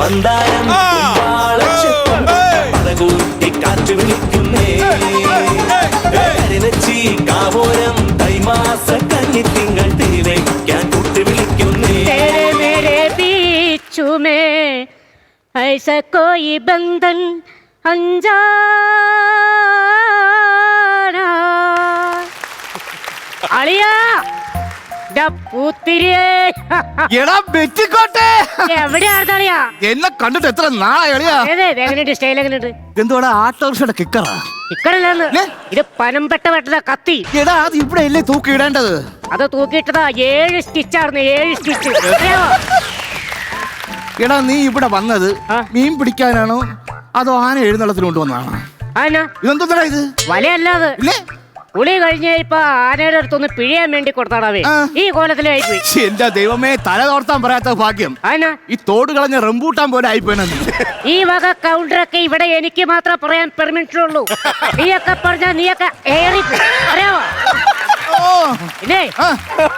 മന്ദാരം കുമ്പാളച്ചെത്തും പടകൂട്ടി കാറ്റ് വിളിക്കുന്നേ കരുനച്ചി കാവോരം തൈമാസ കന്നിത്തിങ്കൾ തിരിവയ്ക്കാൻ കൂട്ടി വിളിക്കുന്നേ तेरे मेरे बीच में ऐसा कोई बंधन अनजाना അളിയാ ദാ പൂത്തിരിയേ എടാ എന്നെ കണ്ടിട്ട് എത്ര എന്തുവാടാ ആട്ടോറിക്ഷയുടെ കിക്കറാ? ഇത് വെട്ടത കത്തി. എടാ അത് ഇവിടെ അല്ലേ അത് തൂക്കിയിട്ടതാ ഏഴ് സ്റ്റിച്ചായിരുന്നു ഏഴ് സ്റ്റിച്ച് എടാ നീ ഇവിടെ വന്നത് മീൻ പിടിക്കാനാണോ? അതോ ആന എഴുന്നള്ളത്തിൽ കൊണ്ടുവന്നാണോ ആന? ഇതെന്താ ഇത്? വലയല്ലാതെ ഇല്ലേ കഴിഞ്ഞപ്പോ ആനയുടെ അടുത്തൊന്ന് പിഴിയാൻ വേണ്ടി കൊടുത്താടാവേ. ആ. ഈ കോലത്തിലായി പോയി ശ്ശെ, എന്റെ ദൈവമേ തല തോർത്താൻ പറയാത്ത ഭാഗ്യം. ആന ഈ തോട് കളഞ്ഞ റംബൂട്ടാൻ പോലെ ആയിപ്പോയെന്നു. ഈ വക കൗണ്ടറൊക്കെ ഇവിടെ എനിക്ക് മാത്രം പറയാൻ പെർമിഷൻ ഉള്ളൂ. നീയൊക്കെ പറഞ്ഞാ നീയൊക്കെ ഏറി അറിയാവോ? പിന്നെ ആ.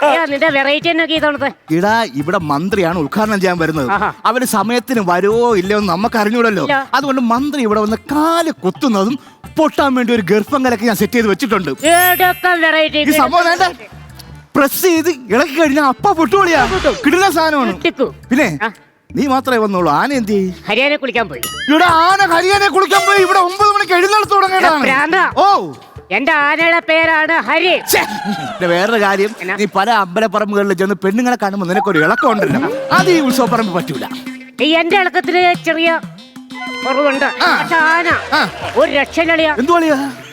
ഏ, നിന്റെ വെറൈറ്റി ഇടാ ഇവിടെ മന്ത്രിയാണ് ഉദ്ഘാടനം ചെയ്യാൻ വരുന്നത്. ആഹാ. അവർ സമയത്തിന് വരുമോ ഇല്ലയോ എന്ന് നമുക്ക് അറിഞ്ഞൂടല്ലോ. ഇല്ല. അതുകൊണ്ട് മന്ത്രി ഇവിടെ വന്ന് കാൽ കുത്തുന്നതും പൊട്ടാൻ വേണ്ടി ഒരു ഗർഭം കലക്ക് ഞാൻ സെറ്റ് ചെയ്ത് വെച്ചിട്ടുണ്ട്. ഈ സംഭവം വേണ്ട. പ്രസ് ചെയ്ത് ഇളക്കി കഴിഞ്ഞാൽ അപ്പ പൊട്ടുപൊളിയാ. കിട്ടുന്ന സാധനമാണ്. പിന്നെ നീ മാത്രമേ വന്നോളൂ ആന എന്ത്? ഹരിയാന കുളിക്കാൻ പോയി. ഇവിടെ ആന ഹരിയാനെ കുളിക്കാൻ പോയി. ഇവിടെ ഒമ്പത് മണിക്ക് എഴുന്നള്ളത്ത് എടാ, ഓ. എന്റെ ആനയുടെ പേരാണ് ഹരി. വേറൊരു കാര്യം. നീ പല അമ്പലപ്പറമ്പുകളിൽ ചെന്ന് പെണ്ണുങ്ങളെ കാണുമ്പോൾ നിനക്കൊരു ഇളക്കം ഉണ്ടല്ലോ അത് ഈ ഉത്സവപ്പറമ്പ് പറ്റൂല. എന്റെ ഇളക്കത്തിൽ ചെറിയ കുറവുണ്ട്. ആ. പക്ഷെ ആന ഒരു രക്ഷയിലളിയ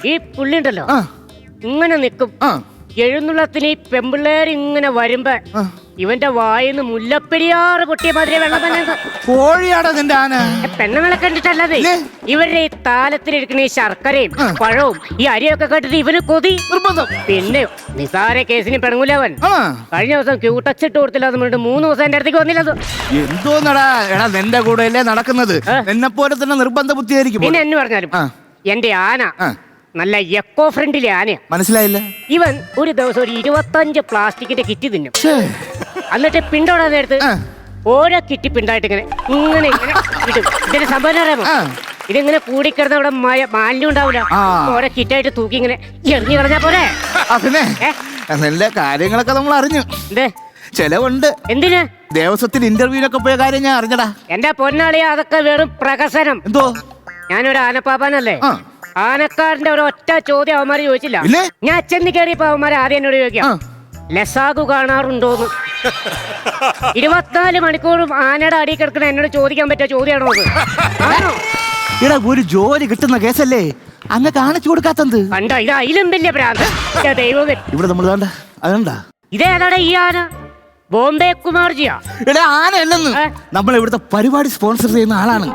ഈ പുള്ളി ഉണ്ടല്ലോ ഇങ്ങനെ നിൽക്കും. എഴുന്നള്ളത്തിന് ഈ പെമ്പിള്ളേർ ഇങ്ങനെ വരുമ്പോ. ഇവന്റെ വായിന്ന് മുല്ലപ്പെരിയാറ് പൊട്ടിയ മാതിരി വെള്ളം തന്നെ. കോഴിയാടോ നിന്റെ ആന. പെണ്ണുങ്ങളെ കണ്ടിട്ടല്ലേ ഇല്ലേ? ഇവരുടെ ഈ താലത്തിലിരിക്കുന്ന ഈ ശർക്കരയും പഴവും ഈ അരിയൊക്കെ കേട്ടിട്ട് ഇവന് കൊതി. നിർബന്ധം. പിന്നെ നിസാര കേസിന് പെണങ്ങൂലവൻ അവൻ കഴിഞ്ഞ ദിവസം ക്യൂട്ടച്ചിട്ട് കൊടുത്തില്ല അത് പറഞ്ഞിട്ട് മൂന്ന് ദിവസം എന്റെ അടുത്തേക്ക് വന്നില്ലത് എന്തോന്നടാ? എടാ നിന്റെ കൂടെ അല്ലേ നടക്കുന്നത്. എന്നെ പോലെ തന്നെ നിർബന്ധ ബുദ്ധിയായിരിക്കും പിന്നെ എന്ന് പറഞ്ഞാലും എന്റെ ആന. നല്ല എക്കോ ഫ്രണ്ട്ലി ആന. മനസ്സിലായില്ല? ഇവൻ ഒരു ദിവസം ഒരു ഇരുപത്തഞ്ച് പ്ലാസ്റ്റിക്കിന്റെ കിറ്റ് തിന്നും. എന്നിട്ട് പിണ്ടോടാ നേരത്ത്. ഓരോ കിറ്റി പിണ്ടായിട്ട് ഇങ്ങനെ ഇങ്ങനെ ഇതിന്റെ സംഭവം അറിയാമോ? ഇതിങ്ങനെ കൂടിക്കിടന്ന അവിടെ മയ- മാലിന്യം ഉണ്ടാവില്ല. ഓരോ കിറ്റായിട്ട് തൂക്കി ഇങ്ങനെ എറിഞ്ഞു കളഞ്ഞാ പോലെ നല്ല പിന്നെ? കാര്യങ്ങളൊക്കെ നമ്മൾ അറിഞ്ഞു. എന്തേ? ചെലവുണ്ട്. എന്തിന്? ദേവസ്വത്തിൽ ഇന്റർവ്യൂവിനൊക്കെ പോയ കാര്യം ഞാൻ അറിഞ്ഞടാ. എന്റെ പൊന്നാളിയ അതൊക്കെ വെറും പ്രകസനം എന്തോ? ഞാനൊരു ആനപ്പാപ്പാനല്ലേ. ആനക്കാരന്റെ ഒരു ഒറ്റ ചോദ്യം അവന്മാര് ചോദിച്ചില്ല. ഇല്ലേ? ഞാൻ ചെന്ന് കയറിയപ്പോ അവന്മാര് ആദ്യം എന്നോട്. ചോദിക്കാം ലസാഗു കാണാറുണ്ടോന്ന്? ഇരുപത്തിനാല് മണിക്കൂറും ആനയുടെ അടി കിടക്കുന്ന എന്നോട് ചോദിക്കാൻ പറ്റിയ ചോദ്യമാണോ അത്? ആണോ? എടാ ഒരു ജോലി കിട്ടുന്ന കേസല്ലേ? അങ്ങ് കാണിച്ചു കൊടുക്കാത്തത്. കണ്ടോ ഇത് അതിലും വലിയ ഇവിടെ നമ്മൾ വേണ്ട അതുണ്ടാ ഇതേതാടാ ഈ ആന? ബോംബെ കുമാർജിയാ. എടാ ആന അല്ലെന്ന്. ഏ? നമ്മൾ ഇവിടുത്തെ പരിപാടി സ്പോൺസർ ചെയ്യുന്ന ആളാണ്.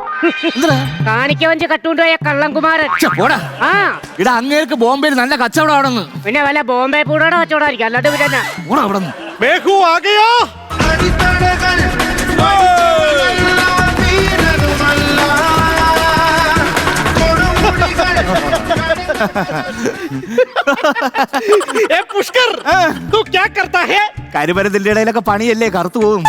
കാണിക്കവഞ്ചി കട്ടുകൊണ്ടുപോയ കള്ളൻകുമാരൻ? പോടാ. ആ. ഇടാ അങ്ങേർക്ക് ബോംബെയിൽ നല്ല കച്ചവടം ആണെന്ന്. പിന്നെ വല്ല ബോംബെ കച്ചവടം കച്ചവടമായിരിക്കും. അല്ലാണ്ട് പിന്നെ അവിടെ നിന്ന്. മേഘു ആ ഗയാ ए पुष्कर तू क्या करता है കരിമരത്തിന്റെ ഇടയിലൊക്കെ പണിയല്ലേ കറുത്തു പോകും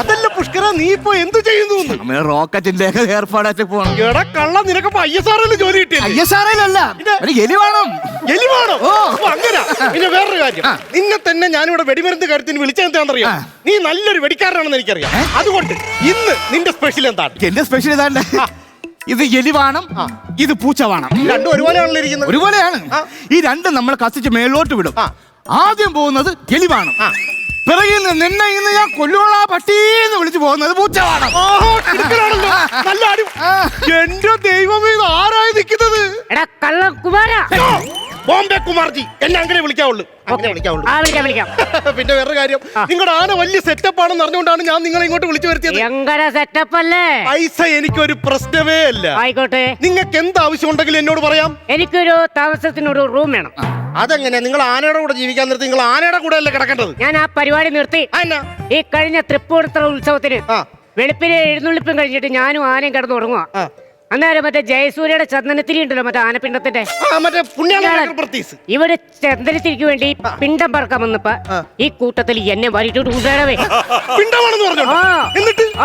അതല്ല പുഷ്കര നീ ഇപ്പൊ എന്ത് ചെയ്യുന്നു നമ്മള് റോക്കറ്റിന്റെ ഒക്കെ ഏർപ്പാടായിട്ട് പോകണം എടാ കള്ള നിനക്ക് ഐ എസ് ആറിൽ ജോലി കിട്ടിയല്ലേ ഐ എസ് ആറിലല്ല ഒരു എലി വേണം എലിവാണോ ഓ. അങ്ങനെ പിന്നെ വേറൊരു കാര്യം ആ. നിന്നെ തന്നെ ഞാനിവിടെ വെടിമരുന്ന് കാര്യത്തിന് വിളിച്ചെന്താണെന്നറിയാം ആ. നീ നല്ലൊരു വെടിക്കാരനാണെന്ന് എനിക്കറിയാം അതുകൊണ്ട് ഇന്ന് നിന്റെ സ്പെഷ്യൽ എന്താണ് എന്റെ സ്പെഷ്യൽ ഇതാണ്ട് ഇത് എലി വേണം ഇത് പൂച്ച വേണം രണ്ടും ഒരുപോലെയാണല്ലോ ഇരിക്കുന്നത്. ഒരുപോലെയാണ്. ഈ രണ്ടും നമ്മൾ കത്തിച്ച് മേലോട്ട് വിടും. ആദ്യം പോകുന്നത് എലി വേണം പിറകിൽ നിന്ന് നിന്നെ ഇന്ന് ഞാൻ കൊല്ലോളാ പട്ടീന്ന് വിളിച്ചു പോകുന്നത് പൂച്ച വേണം ആഹാ, നല്ല അടി. ആ. എന്റെ ദൈവമേ ഇത് ആരായി നിൽക്കുന്നത്? എടാ കള്ളൻകുമാര അയ്യോ, ബോംബെ കുമാർജി. എന്നെ അങ്ങനെ വിളിക്കാവുള്ളൂ. അങ്ങനെ വിളിക്കാവുള്ളൂ. ആ വിളിക്കാം വിളിക്കാം. പിന്നെ വേറൊരു കാര്യം. നിങ്ങളുടെ ആന വലിയ സെറ്റപ്പ് ആണെന്ന് അറിഞ്ഞുകൊണ്ടാണ് ഞാൻ നിങ്ങളെ ഇങ്ങോട്ട് വിളിച്ചു വരുത്തിയത്. ഭയങ്കര സെറ്റപ്പ് അല്ലേ? പൈസ എനിക്കൊരു പ്രശ്നമേ അല്ല. ആയിക്കോട്ടെ. നിങ്ങൾക്ക് എന്ത് ആവശ്യം ഉണ്ടെങ്കിലും എന്നോട് പറയാം. എനിക്കൊരു താമസത്തിനൊരു റൂം വേണം. അതെങ്ങനെ നിങ്ങൾ ആനയുടെ കൂടെ ജീവിക്കാൻ നിർത്തി. നിങ്ങൾ ആനയുടെ കൂടെ അല്ലേ കിടക്കേണ്ടത്? ഞാൻ ആ പരിപാടി നിർത്തി. ഈ കഴിഞ്ഞ തൃപ്പൂണിത്തറ ഉത്സവത്തിന്. വെളുപ്പിനെ എഴുന്നള്ളിപ്പും കഴിഞ്ഞിട്ട് ഞാനും ആനയും കിടന്നു തുടങ്ങുക ആ. അന്നേരം മറ്റേ ജയസൂര്യയുടെ ചന്ദനത്തിരി ഉണ്ടല്ലോ മറ്റേ ആനപ്പിണ്ടത്തിന്റെ മറ്റേ ഇവിടെ ചന്ദനത്തിരിക്ക് വേണ്ടി പിണ്ടം പറക്കാൻ വന്നപ്പോ ഈ കൂട്ടത്തിൽ എന്നെ വരിട്ടോട്ട്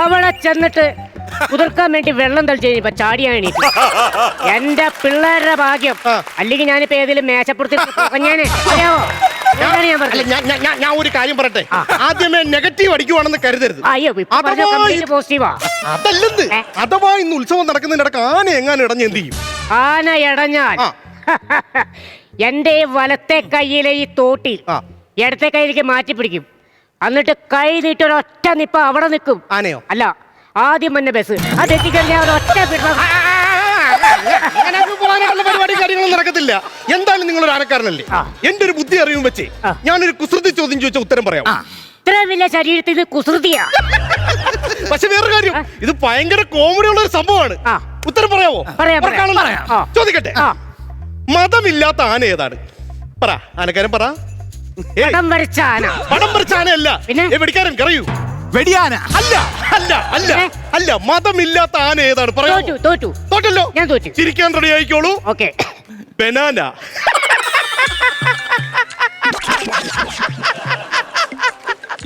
അവളെ ചെന്നിട്ട് കുതിർക്കാൻ വേണ്ടി വെള്ളം തളിച്ചു കഴിഞ്ഞപ്പോ ചാടിയാണ് എന്റെ പിള്ളേരുടെ ഭാഗ്യം. അല്ലെങ്കിൽ ഞാനിപ്പോ ഏതെങ്കിലും മേശപ്പുറത്ത് ഞാനേ. അറിയാവോ? അല്ല ഞാൻ- ഞാൻ- ഞാൻ- ഞാൻ ഒരു കാര്യം പറയട്ടെ ആദ്യമേ നെഗറ്റീവ് അടിക്കുവാണെന്ന് കരുതരുത് അയ്യോ ഇപ്പൊ പറഞ്ഞ അഥവാ കംപ്ലീറ്റ് പോസിറ്റീവാ അതല്ലെന്ന് ഏ? അഥവാ ഇന്ന് ഉത്സവം നടക്കുന്നതിനിടക്ക് ആന എങ്ങാനും ഇടഞ്ഞ് എന്ത് ചെയ്യും ആന ഇടഞ്ഞാൽ ആ. എന്റെ വലത്തെ കൈയിലെ ഈ തോട്ടി ആ. ഇടത്തെ കൈയിലേക്ക് മാറ്റി പിടിക്കും എന്നിട്ട് കൈ നീട്ടി ഒരൊറ്റ നിപ്പ അവിടെ നിൽക്കും ആനയോ അല്ല ആദ്യം തന്നെ ബസ് അത് എത്തിക്കഴിഞ്ഞാൽ ഒരൊറ്റ പിടുത്തം. അങ്ങനെയൊക്കെ പോകാനുള്ള പരിപാടി കാര്യങ്ങളൊന്നും നടക്കത്തില്ല. എന്തായാലും നിങ്ങൾ ഒരു ആനക്കാരനല്ലേ. എന്റെ ഒരു ബുദ്ധി അറിയും വെച്ച്. ഞാനൊരു കുസൃതി ചോദ്യം ചോദിച്ച ഉത്തരം പറയാം. ഇത്ര വലിയ ശരീരത്തിൽ ഇത് കുസൃതിയാ? പക്ഷെ വേറൊരു കാര്യം ഇത് ഭയങ്കര കോമഡി ഉള്ള ഒരു സംഭവമാണ്. ഉത്തരം പറയാവോ? പറയാം, പറയാം. ഉറക്കാണല്ലോ? പറയാം. ആ. ചോദിക്കട്ടെ. മതമില്ലാത്ത ആന ഏതാണ്? പറ ആനക്കാരൻ പറ. പടം വരച്ച ആന. പടം വരച്ച ആനയല്ല. വെടിക്കാരൻ കറയൂ വെടിയാന. അല്ല അല്ല അല്ല ഏ? അല്ല മതമില്ലാത്ത ആന ഏതാണ്? പറയൂ. തോറ്റു തോറ്റു. തോറ്റല്ലോ? ഞാൻ തോറ്റു. ചിരിക്കാൻ റെഡി ആയിക്കോളൂ. ഓക്കെ. ബനാന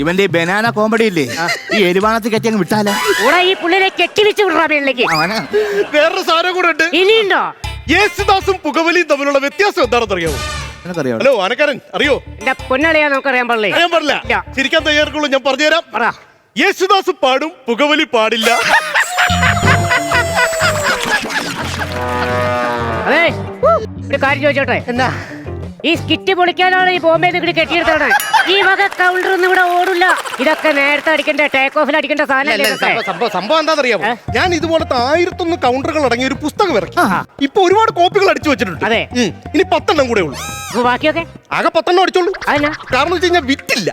ഇവന്റെ ഈ ബനാന കോമഡി ഇല്ലേ? ഈ എരിവാണത്തിൽ കെട്ടി അങ്ങ് വിട്ടാലോ? കൂടെ ഈ പുള്ളിനെ കെട്ടി വെച്ച് മേളിലേക്ക്. അവന്. വേറൊരു സാധനം കൂടെ ഉണ്ട്. ഇനിയുണ്ടോ? യേശുദാസും പുകവലിയും തമ്മിലുള്ള വ്യത്യാസം എന്താണെന്ന് അറിയാമോ നിനക്കറിയോ ഹലോ ആനക്കാരൻ അറിയോ? എന്റെ പൊന്നളിയാ നമുക്കറിയാൻ പാടില്ലേ? അറിയാൻ പാടില്ല. ഇല്ല. ചിരിക്കാൻ തയ്യാറുള്ളൂ ഞാൻ പറഞ്ഞുതരാം. പറ. യേശുദാസ് പാടും പുകവലി പാടില്ല. അതെ. ഒരു കാര്യം ചോദിച്ചോട്ടെ? എന്താ? ഈ സ്കിറ്റ് പൊളിക്കാനാണ് ഈ ബോംബെ നിങ്ങൾ കെട്ടിയെടുത്താണ് ഈ വക കൗണ്ടർ ഒന്നും ഇവിടെ ഓടില്ല ഇതൊക്കെ നേരത്തെ അടിക്കേണ്ട? ടേക്ക് ഓഫിൽ അടിക്കേണ്ട സാധനം സംഭവം- സംഭവം എന്താണെന്നറിയാമോ ഞാൻ ഇതുപോലത്തെ ആയിരത്തൊന്ന് കൗണ്ടറുകൾ അടങ്ങിയ ഒരു പുസ്തകം ഇറക്കി. ഇപ്പൊ ഒരുപാട് കോപ്പികൾ അടിച്ചു വെച്ചിട്ടുണ്ട്. അതെ. ഇനി പത്തെണ്ണം കൂടെ ഉള്ളൂ. ബാക്കിയൊക്കെ? ആകെ പത്തെണ്ണം അടിച്ചോളൂ. കാരണം വെച്ച് കഴിഞ്ഞാൽ വിറ്റില്ല.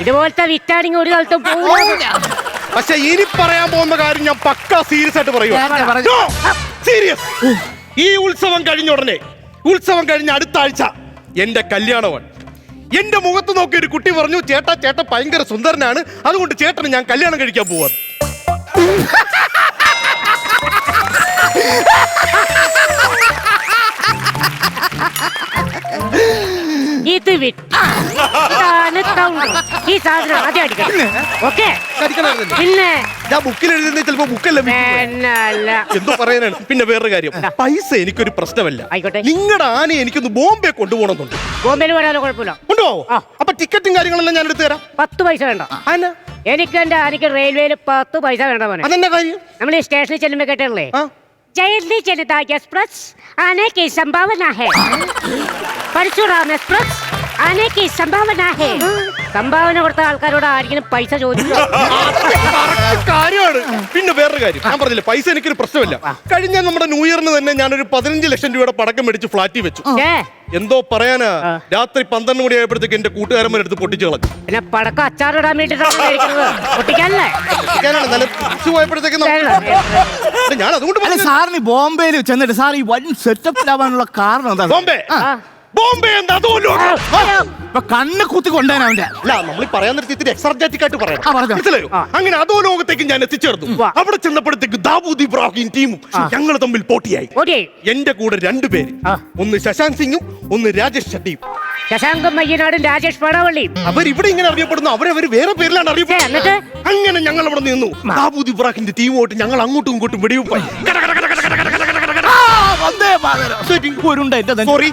ഇതുപോലത്തെ വിറ്റാണെങ്കിൽ ഒരു പോകില്ല പക്ഷെ ഇനി പറയാൻ പോകുന്ന കാര്യം ഞാൻ പക്ക സീരിയസ് ആയിട്ട് പറയുക സീരിയസ് ഈ ഉത്സവം കഴിഞ്ഞ ഉടനെ ഉത്സവം കഴിഞ്ഞ അടുത്ത ആഴ്ച എന്റെ കല്യാണമാണ് എന്റെ മുഖത്ത് നോക്കി ഒരു കുട്ടി പറഞ്ഞു ചേട്ടാ ചേട്ട ഭയങ്കര സുന്ദരനാണ്. അതുകൊണ്ട് ചേട്ടന് ഞാൻ കല്യാണം കഴിക്കാൻ പോവാന്ന് ഇത് വിട്ടാണ് ഈ സാധനം ആദ്യം അടിക്കണം. ഓക്കെ. പിന്നെ? ഞാൻ ബുക്കിൽ എഴുതുന്ന ചിലപ്പോ ബുക്കല്ല എന്തോ പറയാനാണ്. പിന്നെ വേറൊരു കാര്യം. പൈസ എനിക്കൊരു പ്രശ്നമല്ല. ആയിക്കോട്ടെ. നിങ്ങളുടെ ആനയെ എനിക്കൊന്ന് ബോംബെ കൊണ്ടുപോകണമെന്നുണ്ട്. ബോംബെയിൽ വരാനോ കുഴപ്പമില്ല. ഉണ്ടോ. അപ്പൊ ടിക്കറ്റും കാര്യങ്ങളെല്ലാം ഞാൻ എടുത്തു തരാം. പത്ത് പൈസ വേണ്ട. ആന? എനിക്ക് എന്റെ ആനയ്ക്ക് റെയിൽവേയിൽ പത്ത് പൈസ വേണ്ട മോനെ. അതെന്താ കാര്യം? നമ്മൾ ഈ സ്റ്റേഷനിൽ ചെല്ലുമ്പോ കേട്ടല്ലേ ആ जल्दी जनता एक्सप्रेस आने की संभावना है परशुराम एक्सप्रेस आने की संभावना है സംഭാവന കൊടുത്ത ആൾക്കാരോട് ആരെങ്കിലും പൈസ ചോദിച്ചു correct കാര്യമാണ് പിന്നെ വേറൊരു കാര്യം ഞാൻ പറഞ്ഞില്ലേ പൈസ എനിക്കൊരു പ്രശ്നമില്ല കഴിഞ്ഞ നമ്മുടെ ന്യൂ ഇയറിന് തന്നെ ഞാനൊരു പതിനഞ്ച് ലക്ഷം രൂപയുടെ പടക്കം മേടിച്ച് ഫ്ലാറ്റിൽ വെച്ചു ഏ എന്തോ പറയാനാ ആ. രാത്രി പന്ത്രണ്ട് മണി ആയപ്പോഴത്തേക്ക് എന്റെ കൂട്ടുകാരന്മാർ എടുത്ത് പൊട്ടിച്ചു കളഞ്ഞു പിന്നെ പടക്കം അച്ചാറിടാൻ വേണ്ടിട്ടാണ് കഴിക്കുന്നത് പൊട്ടിക്കാനല്ലേ തിരിച്ചു പോയപ്പോഴത്തേക്ക് ഞാൻ അതുകൊണ്ട് അല്ല പറഞ്ഞു സാറിന് ബോംബെയിൽ ചെന്നിട്ട് സാർ ഈ വൻ സെറ്റപ്പിലാവാനുള്ള കാരണം എന്താ ബോംബെ. ബോംബെ എന്താ. ഇപ്പൊ കണ്ണ് കുത്തി കൊണ്ടുവരാൻ അവന്റെ അല്ല നമ്മൾ പറയാൻ നിർത്തി ഇത്തിരി എക്സർജാറ്റിക് ആയിട്ട് ആ, പറയണം പറഞ്ഞോ. മനസ്സിലായോ? അങ്ങനെ അതോ ലോകത്തേക്ക് ഞാൻ എത്തിച്ചേർന്നു. അവിടെ ചെന്നപ്പോഴത്തേക്ക് ദാവൂദ് ഇബ്രാഹിം ടീമും ഞങ്ങൾ തമ്മിൽ പോട്ടിയായി. എന്റെ കൂടെ രണ്ടുപേര്. പേര് ഒന്ന് ശശാന്ത് സിംഗും ഒന്ന് രാജേഷ് ഷട്ടിയും. ശശാങ്കം മയ്യനാടും രാജേഷ് പാണാവള്ളിയും അവർ ഇവിടെ ഇങ്ങനെ അറിയപ്പെടുന്നു അവരെ അവരവർ വേറെ പേരിലാണ് അറിയപ്പെടുന്നത് എന്നിട്ട് അങ്ങനെ ഞങ്ങൾ അവിടെ നിന്നു ദാവൂദ് ഇബ്രാഹിമിന്റെ ടീമോട്ട് ഞങ്ങൾ അങ്ങോട്ടും ഇങ്ങോട്ടും വെടിവെപ്പായി കട മാതരം ഒരുണ്ട എന്റെ നെഞ്ച്. സോറി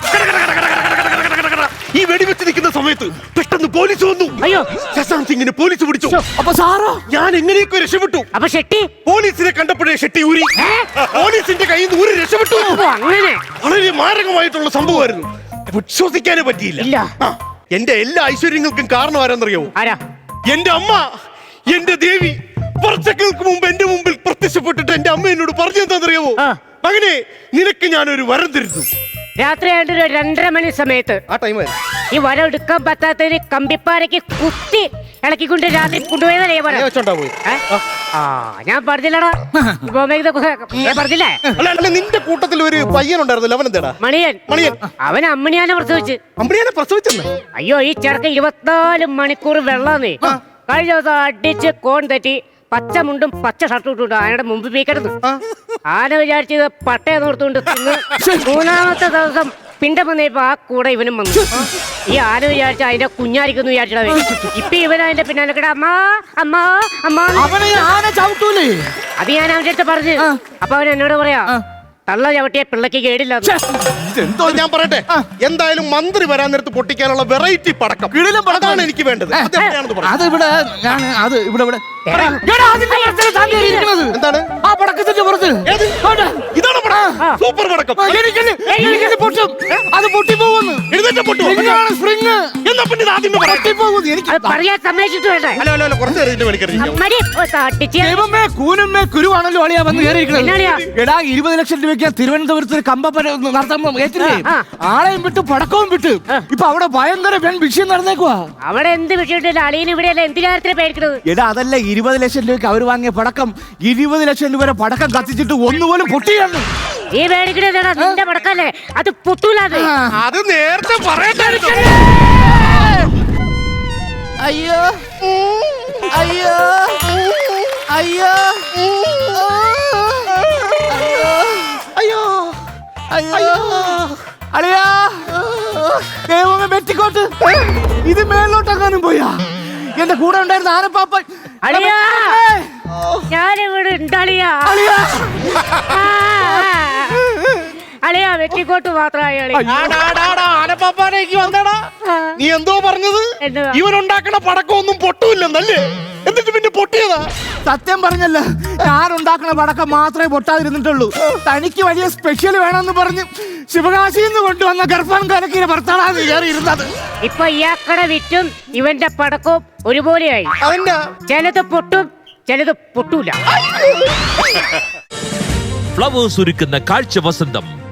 ഈ വെടിവെച്ച് നിൽക്കുന്ന സമയത്ത് പെട്ടെന്ന് പോലീസ് വന്നു അയ്യോ. ശശാന്ത് സിംഗിനെ പോലീസ് പിടിച്ചു അപ്പൊ സാറോ ഞാൻ എങ്ങനെയൊക്കെ രക്ഷപ്പെട്ടു അപ്പൊ ഷെട്ടി പോലീസിനെ കണ്ടപ്പോഴേ ഷെട്ടി ഊരി ഏ? പോലീസിന്റെ കയ്യിൽ നിന്ന് ഊരി രക്ഷപ്പെട്ടു ഓ അങ്ങനെ വളരെ മാരകമായിട്ടുള്ള സംഭവമായിരുന്നു വിശ്വസിക്കാനേ പറ്റിയില്ല. ഇല്ല. ആ, എന്റെ എല്ലാ ഐശ്വര്യങ്ങൾക്കും കാരണം ആരാന്നറിയോ ആരാ? എന്റെ അമ്മ എന്റെ ദേവി വർഷങ്ങൾക്ക് മുമ്പ് എന്റെ മുമ്പിൽ പ്രത്യക്ഷപ്പെട്ടിട്ട് എന്റെ അമ്മ എന്നോട് പറഞ്ഞു എന്താണെന്നറിയാവോ? ആ. മകനെ നിനക്ക് ഞാനൊരു വരം തരുന്നു. രാത്രി ആയിട്ട് ഒരു രണ്ടര മണി സമയത്ത് ആ ടൈം ഈ വരം എടുക്കാൻ പറ്റാത്തതിന് കമ്പിപ്പാരയ്ക്ക് കുത്തി ഇളക്കിക്കൊണ്ട് രാത്രി ഈ വരം വെച്ചോണ്ടാ പോയി. ഏ? ആ. ഞാൻ പറഞ്ഞില്ലടാ. ഇതൊക്കെ ഞാൻ പറഞ്ഞില്ലേ? അല്ല അല്ല നിന്റെ കൂട്ടത്തിൽ ഒരു പയ്യനുണ്ടായിരുന്നല്ലോ അവൻ എന്താടാ? മണിയൻ. മണിയൻ. അവൻ അമ്മണിയാനെ പ്രസവിച്ച്. അമ്പടിയാനെ പ്രസവിച്ചെന്ന്? അയ്യോ ഈ ചെറുക്കൻ ഇരുപത്തിനാല് മണിക്കൂർ വെള്ളാന്നേ. കഴിഞ്ഞ ദിവസം അടിച്ച് കോൺ തെറ്റി പച്ച മുണ്ടും പച്ച ഷർട്ടും ഇട്ടുണ്ട് ആനയുടെ മുമ്പ് പീക്കരുത്. ആന വിചാരിച്ചത് പട്ടയെ നോർത്തുകൊണ്ട് തിന്ന് മൂന്നാമത്തെ ദിവസം പിണ്ടം വന്നപ്പോ ആ കൂടെ ഇവനും വന്നു. ഈ ആന വിചാരിച്ച അതിന്റെ കുഞ്ഞായിരിക്കുന്നു വിചാരിച്ചാ ഇപ്പൊ ഇവൻ അതിന്റെ പിന്നാലെ കിട അമ്മ അമ്മ അമ്മ. അവനെ ആന ചവിട്ടൂലേ? അത് ഞാൻ അവന്റെ അടുത്ത് പറഞ്ഞു. അപ്പൊ അവൻ എന്നോട് പറയാ തള്ള ചവിട്ടിയ പിള്ളക്ക് കേടില്ല എന്തോ ഇതെന്തോ ഞാൻ പറയട്ടെ? എന്തായാലും മന്ത്രി വരാൻ നേരത്ത് പൊട്ടിക്കാനുള്ള വെറൈറ്റി പടക്കം. കിടിലം. എനിക്ക് വേണ്ടത്. അത് ഇവിടെ ഞാൻ അത് ഇവിടെ ഇവിടെ. എന്താണ്? ആ പടക്കത്തിന്റെ പുറത്ത്. ഏത്? ഇതാണ് സൂപ്പർ പടക്കം. എനിക്കിത് എനിക്കിത് പൊട്ടും. അത് പൊട്ടിപ്പോകുന്നു. എഴുന്നേറ്റ് പൊട്ടു. സ്പ്രിങ്ങാണ് സ്പ്രിങ് എന്നാ പിന്നെ ഇത് ആദ്യമേ പറ പൊട്ടിപ്പോകുന്നു. എനിക്ക് അത് പറയാൻ സമ്മതിച്ചിട്ട് വേണ്ടേ? അല്ല അല്ല അല്ല കുറച്ച് നേരം ഇതിന്റെ പണിക്കറി അമ്മടി തട്ടിച്ച്. ദൈവമേ കൂനുമേ കുരുവാണല്ലോ അളിയാ വന്ന്? കയറിയിരിക്കുന്നത് എടാ ഇരുപത് ലക്ഷം രൂപയ്ക്ക് തിരുവനന്തപുരത്ത് ഒരു കമ്പ പര- നടത്താൻ ഏറ്റില്ലേ ആളെയും വിട്ട് പടക്കവും വിട്ട്. ഇപ്പൊ അവിടെ ഭയങ്കര വൻ വിഷയം നടന്നേക്കുവാ. അവിടെ എന്ത് വിഷയം അളിയൻ ഇവിടെയല്ല? എന്തിനാരത്തിനെ പേടിക്കുന്നത് എടാ അതല്ല ഇരുപത് ലക്ഷം രൂപയ്ക്ക് അവർ വാങ്ങിയ പടക്കം ഇരുപത് ലക്ഷം രൂപ പടക്കം കത്തിച്ചിട്ട് ഒന്നുപോലും പൊട്ടിയാണ് ഈ പേടിക്കണേടാ നിന്റെ പടക്കല്ലേ? അത് പൊട്ടൂലാത് അത് നേരത്തെ പറയട്ടെ അയ്യോ. അയ്യോ. അയ്യോ. അയ്യോ. അയ്യോ. അളിയാ. ദൈവമേ വെട്ടിക്കോട്ട്. ഇത് മേലോട്ടെങ്ങാനും പോയാ? എന്റെ കൂടെ ഉണ്ടായിരുന്ന ആനപ്പാപ്പ അളിയാ. ഞാനിവിടെ ഉണ്ടളിയാ അളിയാ. ആ, അളിയാ വെക്കിക്കോട്ട് മാത്രമായി അളി ആനപ്പാപ്പാനേക്ക് വന്നടാ. നീ എന്തോ പറഞ്ഞത്? എന്തുവാ? ഉണ്ടാക്കണ പടക്കം ഒന്നും പൊട്ടൂല്ലെന്നല്ലേ? എന്നിട്ട് പിന്നെ പൊട്ടിയതാ? സത്യം പറഞ്ഞല്ല ഞാൻ ഉണ്ടാക്കുന്ന പടക്കം മാത്രമേ പൊട്ടാതിരുന്നിട്ടുള്ളൂ. തനിക്ക് വലിയ സ്പെഷ്യൽ വേണമെന്ന് പറഞ്ഞ് ശിവകാശിയിൽ നിന്ന് കൊണ്ടുവന്ന ഗർഭം കലക്കിയ ഭർത്താവാണ് കയറി ഇരുന്നത്. ഇപ്പൊ ഇയാക്കടെ വിറ്റും ഇവന്റെ പടക്കവും ഒരുപോലെയായി. ചിലത് പൊട്ടും ചിലത് പൊട്ടൂല. ഫ്ലവേഴ്സ് ഒരുക്കുന്ന കാഴ്ച വസന്തം.